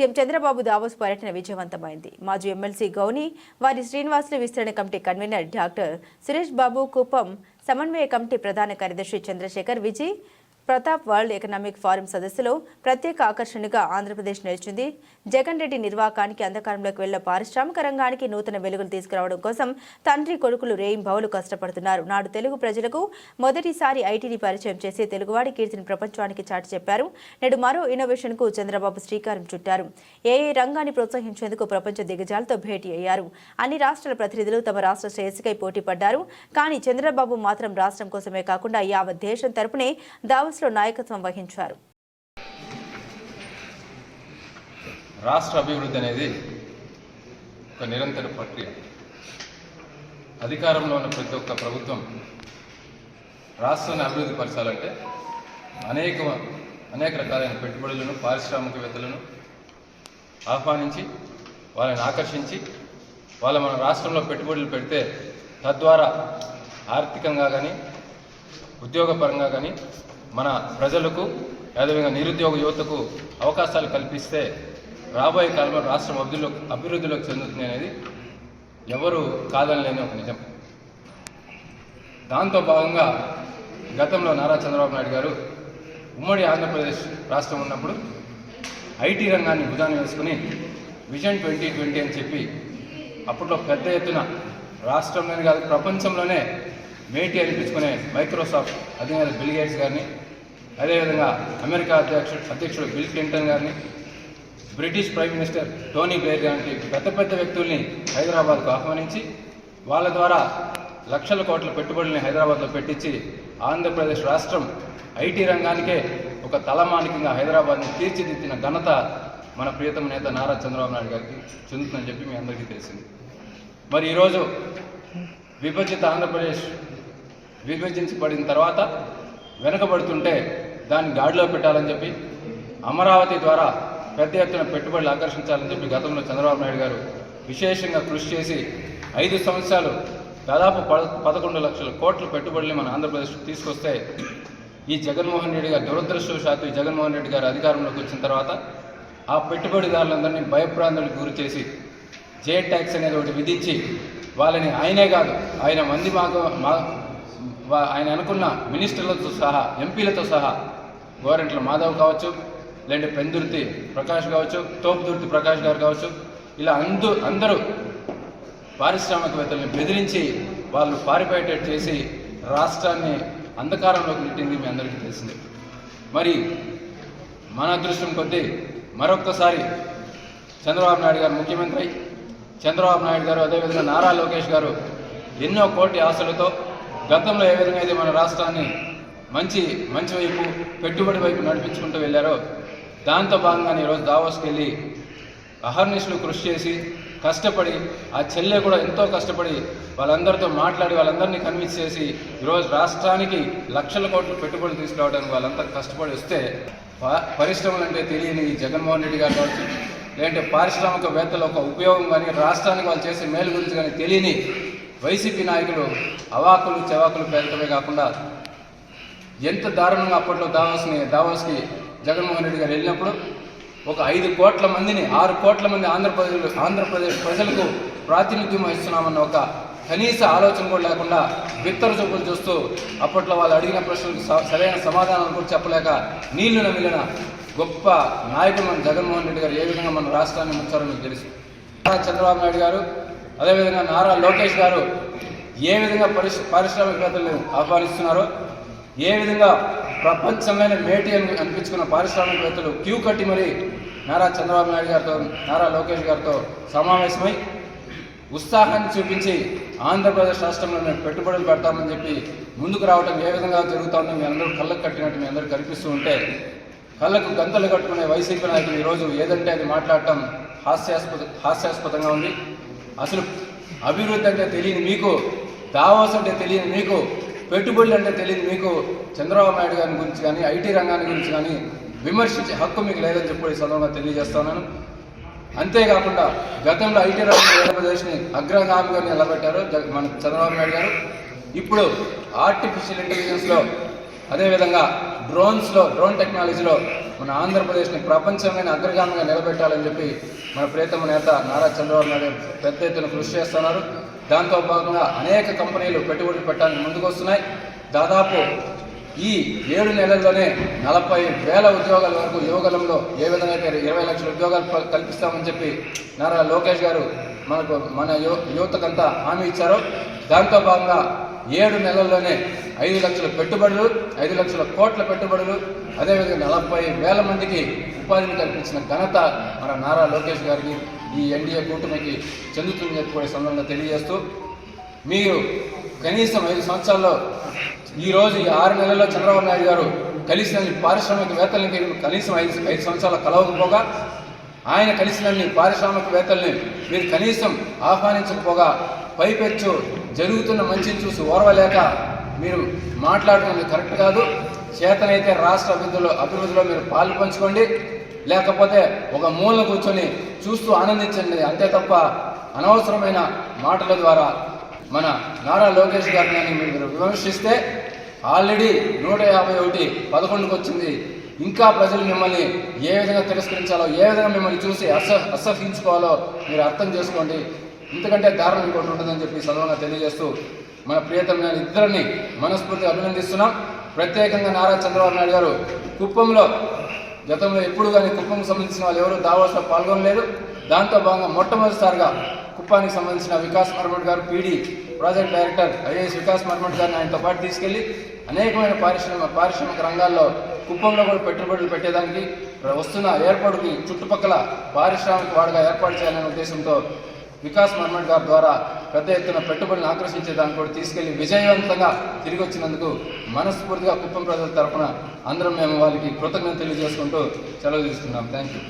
CM Chandrababu Davos పర్యటన విజయవంతమైంది. మాజీ ఎమ్మెల్సీ గౌని వారి శ్రీనివాసులు విస్తరణ committee convener doctor Suresh Babu Kuppam సమన్వయ కమిటీ ప్రధాన కార్యదర్శి Chandrashekar Vijay Pratap world economic forum సదస్సులో ప్రత్యేక ఆకర్షణగా ఆంధ్రప్రదేశ్ నిలిచింది. జగన్ రెడ్డి నిర్వాకానికి అంధకారంలోకి వెళ్ళ పారిశ్రామిక రంగానికి నూతన వెలుగులు తీసుకురావడం కోసం తండ్రి కొడుకులు రేయిం బౌలు కష్టపడుతున్నారు. నాడు తెలుగు ప్రజలకు మొదటిసారి ఐటీని పరిచయం చేసి తెలుగువాడి కీర్తిని ప్రపంచానికి చాటి చెప్పారు. నేడు మరో ఇన్నోవేషన్కు చంద్రబాబు శ్రీకారం చుట్టారు. ఏ రంగాన్ని ప్రోత్సహించేందుకు ప్రపంచ దిగజాలతో భేటీ అయ్యారు. అన్ని రాష్ట్రాల ప్రతినిధులు తమ రాష్ట్ర శ్రేయస్సుకై పోటీ పడ్డారు. కానీ చంద్రబాబు మాత్రం రాష్ట్రం కోసమే కాకుండా యావత్ దేశం తరపునే దావోస్లో నాయకత్వం వహించారు. రాష్ట్ర అభివృద్ధి అనేది ఒక నిరంతర ప్రక్రియ. అధికారంలో ఉన్న ప్రతి ఒక్క ప్రభుత్వం రాష్ట్రాన్ని అభివృద్ధి పరచాలంటే అనేక అనేక రకాలైన పెట్టుబడులను పారిశ్రామికవేత్తలను ఆహ్వానించి వాళ్ళని ఆకర్షించి వాళ్ళ మన రాష్ట్రంలో పెట్టుబడులు పెడితే తద్వారా ఆర్థికంగా కానీ ఉద్యోగపరంగా కానీ మన ప్రజలకు అదేవిధంగా నిరుద్యోగ యువతకు అవకాశాలు కల్పిస్తే రాబోయే కాలంలో రాష్ట్రం అభివృద్ధిలో అభివృద్ధిలోకి చెందుతుంది అనేది ఎవరు కాదనలేని ఒక నిజం. దాంతో భాగంగా గతంలో నారా చంద్రబాబు నాయుడు గారు ఉమ్మడి ఆంధ్రప్రదేశ్ రాష్ట్రం ఉన్నప్పుడు ఐటీ రంగాన్ని భుజాన్ని వేసుకుని విజన్ ట్వంటీ ట్వంటీ అని చెప్పి అప్పట్లో పెద్ద ఎత్తున రాష్ట్రంలోనే కాదు ప్రపంచంలోనే మేటి అనిపించుకునే మైక్రోసాఫ్ట్ అధినేత బిల్ గేట్స్ గారిని అదేవిధంగా అమెరికా అధ్యక్షుడు అధ్యక్షుడు బిల్ క్లింటన్ గారిని British prime minister Tony Blair గారికి పెద్ద పెద్ద వ్యక్తుల్ని హైదరాబాద్కు ఆహ్వానించి వాళ్ళ ద్వారా లక్షల కోట్ల పెట్టుబడుల్ని హైదరాబాద్లో పెట్టించి ఆంధ్రప్రదేశ్ రాష్ట్రం ఐటీ రంగానికే ఒక తలమానికంగా హైదరాబాద్ని తీర్చిదిద్దిన ఘనత మన ప్రియతమ నేత నారా చంద్రబాబు నాయుడు గారికి చెందుతుందని చెప్పి మీ అందరికీ తెలిసింది. మరి ఈరోజు విభజిత ఆంధ్రప్రదేశ్ విభజించబడిన తర్వాత వెనకబడుతుంటే దాన్ని గాడిలో పెట్టాలని చెప్పి అమరావతి ద్వారా పెద్ద ఎత్తున పెట్టుబడులు ఆకర్షించాలని చెప్పి గతంలో చంద్రబాబు నాయుడు గారు విశేషంగా కృషి చేసి ఐదు సంవత్సరాలు దాదాపు పద పదకొండు లక్షల కోట్ల పెట్టుబడులు మన ఆంధ్రప్రదేశ్ తీసుకొస్తే ఈ జగన్మోహన్ రెడ్డి గారు దురదృష్టవశాత్తు ఈ జగన్మోహన్ రెడ్డి గారు అధికారంలోకి వచ్చిన తర్వాత ఆ పెట్టుబడిదారులందరినీ భయప్రాంతులకు గురి చేసి జే ట్యాక్స్ అనేది ఒకటి విధించి వాళ్ళని ఆయనే కాదు ఆయన మంది మాకు మా ఆయన అనుకున్న మినిస్టర్లతో సహా ఎంపీలతో సహా గోరెంట్ల మాధవ్ కావచ్చు లేదంటే పెందుర్తి ప్రకాష్ కావచ్చు తోపుదుర్తి ప్రకాష్ గారు కావచ్చు ఇలా అందు అందరూ పారిశ్రామికవేత్తల్ని బెదిరించి వాళ్ళు పారిపోయేటట్టు చేసి రాష్ట్రాన్ని అంధకారంలోకి నెట్టింది మీ అందరికీ తెలిసిందే. మరి మన అదృష్టం కొద్దీ మరొక్కసారి చంద్రబాబు నాయుడు గారు ముఖ్యమంత్రి చంద్రబాబు నాయుడు గారు అదేవిధంగా నారా లోకేష్ గారు ఎన్నో కోటి ఆశలతో గతంలో ఏ విధంగా అయితే మన రాష్ట్రాన్ని మంచి మంచి వైపు పెట్టుబడి వైపు నడిపించుకుంటూ వెళ్ళారో దాంతో భాగంగానే ఈరోజు దావోస్కి వెళ్ళి అహర్నిశలు కృషి చేసి కష్టపడి ఆ చెల్లె కూడా ఎంతో కష్టపడి వాళ్ళందరితో మాట్లాడి వాళ్ళందరినీ కన్విన్స్ చేసి ఈరోజు రాష్ట్రానికి లక్షల కోట్లు పెట్టుబడులు తీసుకురావడానికి వాళ్ళంతా కష్టపడి వస్తే పరిశ్రమలు అంటే తెలియని జగన్మోహన్ రెడ్డి గారు కావచ్చు లేదంటే పారిశ్రామికవేత్తల ఒక ఉపయోగం కానీ రాష్ట్రానికి వాళ్ళు చేసే మేలు గురించి కానీ తెలియని వైసీపీ నాయకులు అవాకులు చెవాకులు పేదటమే కాకుండా ఎంత దారుణంగా అప్పట్లో దావాస్ని దావాస్కి జగన్మోహన్ రెడ్డి గారు వెళ్ళినప్పుడు ఒక ఐదు కోట్ల మందిని ఆరు కోట్ల మంది ఆంధ్రప్రదేశ్ ఆంధ్రప్రదేశ్ ప్రజలకు ప్రాతినిధ్యం వహిస్తున్నామన్న ఒక కనీస ఆలోచన కూడా లేకుండా బిత్తర చూపులు చూస్తూ అప్పట్లో వాళ్ళు అడిగిన ప్రశ్నలకు స- సరైన సమాధానాలు కూడా చెప్పలేక నీళ్ళు నమిలిన గొప్ప నాయకుడు మన జగన్మోహన్ రెడ్డి గారు ఏ విధంగా మన రాష్ట్రాన్ని ముంచారో మీకు తెలుసు. నారా చంద్రబాబు నాయుడు గారు అదేవిధంగా నారా లోకేష్ గారు ఏ విధంగా పరిశ్ పారిశ్రామికవేత్తలను ఆహ్వానిస్తున్నారో ఏ విధంగా ప్రపంచంలోనే మేటి అని అనిపించుకున్న పారిశ్రామికవేత్తలు క్యూ కట్టి మరి నారా చంద్రబాబు నాయుడు గారితో నారా లోకేష్ గారితో సమావేశమై ఉత్సాహాన్ని చూపించి ఆంధ్రప్రదేశ్ రాష్ట్రంలో మేము పెట్టుబడులు పెడతామని చెప్పి ముందుకు రావడం ఏ విధంగా జరుగుతుందో మీ అందరూ కళ్ళకు కట్టినట్టు మీ అందరూ కనిపిస్తూ ఉంటే కళ్ళకు గంతలు కట్టుకునే వైసీపీ నాయకులు ఈరోజు ఏదంటే అది మాట్లాడటం హాస్యాస్పద హాస్యాస్పదంగా ఉంది. అసలు అభివృద్ధి అంటే తెలియని మీకు దావాస్ అంటే తెలియని మీకు పెట్టుబడులు అంటే తెలియని మీకు చంద్రబాబు నాయుడు గారి గురించి కానీ ఐటీ రంగాన్ని గురించి కానీ విమర్శించే హక్కు మీకు లేదని చెప్పి సందర్భంగా తెలియజేస్తున్నాను అంతేకాకుండా గతంలో ఐటీ రంగం ఆంధ్రప్రదేశ్ని అగ్రగామిగా నిలబెట్టారు మన చంద్రబాబు నాయుడు గారు. ఇప్పుడు ఆర్టిఫిషియల్ ఇంటెలిజెన్స్లో అదేవిధంగా డ్రోన్స్లో డ్రోన్ టెక్నాలజీలో మన ఆంధ్రప్రదేశ్ని ప్రపంచమైన అగ్రగామిగా నిలబెట్టాలని చెప్పి మన ప్రియతమ నేత నారా చంద్రబాబు నాయుడు పెద్ద ఎత్తున కృషి చేస్తున్నారు. దాంతో భాగంగా అనేక కంపెనీలు పెట్టుబడులు పెట్టడానికి ముందుకు వస్తున్నాయి. దాదాపు ఈ ఏడు నెలల్లోనే నలభై వేల ఉద్యోగాల వరకు యువగలంలో ఏ విధంగా అయితే ఇరవై లక్షల ఉద్యోగాలు కల్పిస్తామని చెప్పి నారా లోకేష్ గారు మనకు మన యువ యువతకంతా హామీ ఇచ్చారు. దాంతో భాగంగా ఏడు నెలల్లోనే ఐదు లక్షల పెట్టుబడులు ఐదు లక్షల కోట్ల పెట్టుబడులు అదేవిధంగా నలభై వేల మందికి ఉపాధిని కల్పించిన ఘనత మన నారా లోకేష్ గారికి ఈ ఎన్డీఏ కూటమికి చెందుతుందని చెప్పి కూడా సందర్భంగా తెలియజేస్తూ మీరు కనీసం ఐదు సంవత్సరాల్లో ఈరోజు ఈ ఆరు నెలల్లో చంద్రబాబు నాయుడు గారు కలిసిన పారిశ్రామికవేత్తలకి కనీసం ఐదు ఐదు సంవత్సరాల కలవకపోగా ఆయన కలిసినన్ని పారిశ్రామికవేత్తల్ని మీరు కనీసం ఆహ్వానించకపోగా పైపెచ్చు జరుగుతున్న మంచిని చూసి ఓర్వలేక మీరు మాట్లాడుతున్నది కరెక్ట్ కాదు. చేతనైతే రాష్ట్ర అభివృద్ధిలో అభివృద్ధిలో మీరు పాలు పంచుకోండి. లేకపోతే ఒక మూలన కూర్చొని చూస్తూ ఆనందించండి. అంతే తప్ప అనవసరమైన మాటల ద్వారా మన నారా లోకేష్ గారిని మీరు విమర్శిస్తే ఆల్రెడీ నూట యాభై ఒకటి పదకొండుకు వచ్చింది. ఇంకా ప్రజలు మిమ్మల్ని ఏ విధంగా తిరస్కరించాలో ఏ విధంగా మిమ్మల్ని చూసి అస అసహించుకోవాలో మీరు అర్థం చేసుకోండి. ఇంతకంటే దారుణం ఇంకోటి ఉంటుందని చెప్పి సదవంగా తెలియజేస్తూ మన ప్రియతమైన ఇద్దరిని మనస్ఫూర్తిగా అభినందిస్తున్నాం. ప్రత్యేకంగా నారా చంద్రబాబు నాయుడు గారు కుప్పంలో గతంలో ఎప్పుడు కానీ కుప్పంకి సంబంధించిన వాళ్ళు ఎవరు దావాస్లో పాల్గొనలేదు. దాంతో భాగంగా మొట్టమొదటిసారిగా కుప్పానికి సంబంధించిన వికాస్ మర్మట్ గారు P D project director I A S Vikas Marmat గారిని ఆయనతో పాటు తీసుకెళ్ళి అనేకమైన పారిశ్రామిక పారిశ్రామిక రంగాల్లో కుప్పంలో కూడా పెట్టుబడులు పెట్టేదానికి వస్తున్న ఏర్పాటుకి చుట్టుపక్కల పారిశ్రామిక వాడుగా ఏర్పాటు చేయాలనే ఉద్దేశంతో వికాస్ మర్మట్ గారి ద్వారా పెద్ద ఎత్తున పెట్టుబడులను ఆకర్షించే దాన్ని కూడా తీసుకెళ్ళి విజయవంతంగా తిరిగి వచ్చినందుకు మనస్ఫూర్తిగా కుప్పం ప్రజల తరఫున అందరం మేము వాళ్ళకి కృతజ్ఞత తెలియజేసుకుంటూ సెలవు తీసుకున్నాం థ్యాంక్ యూ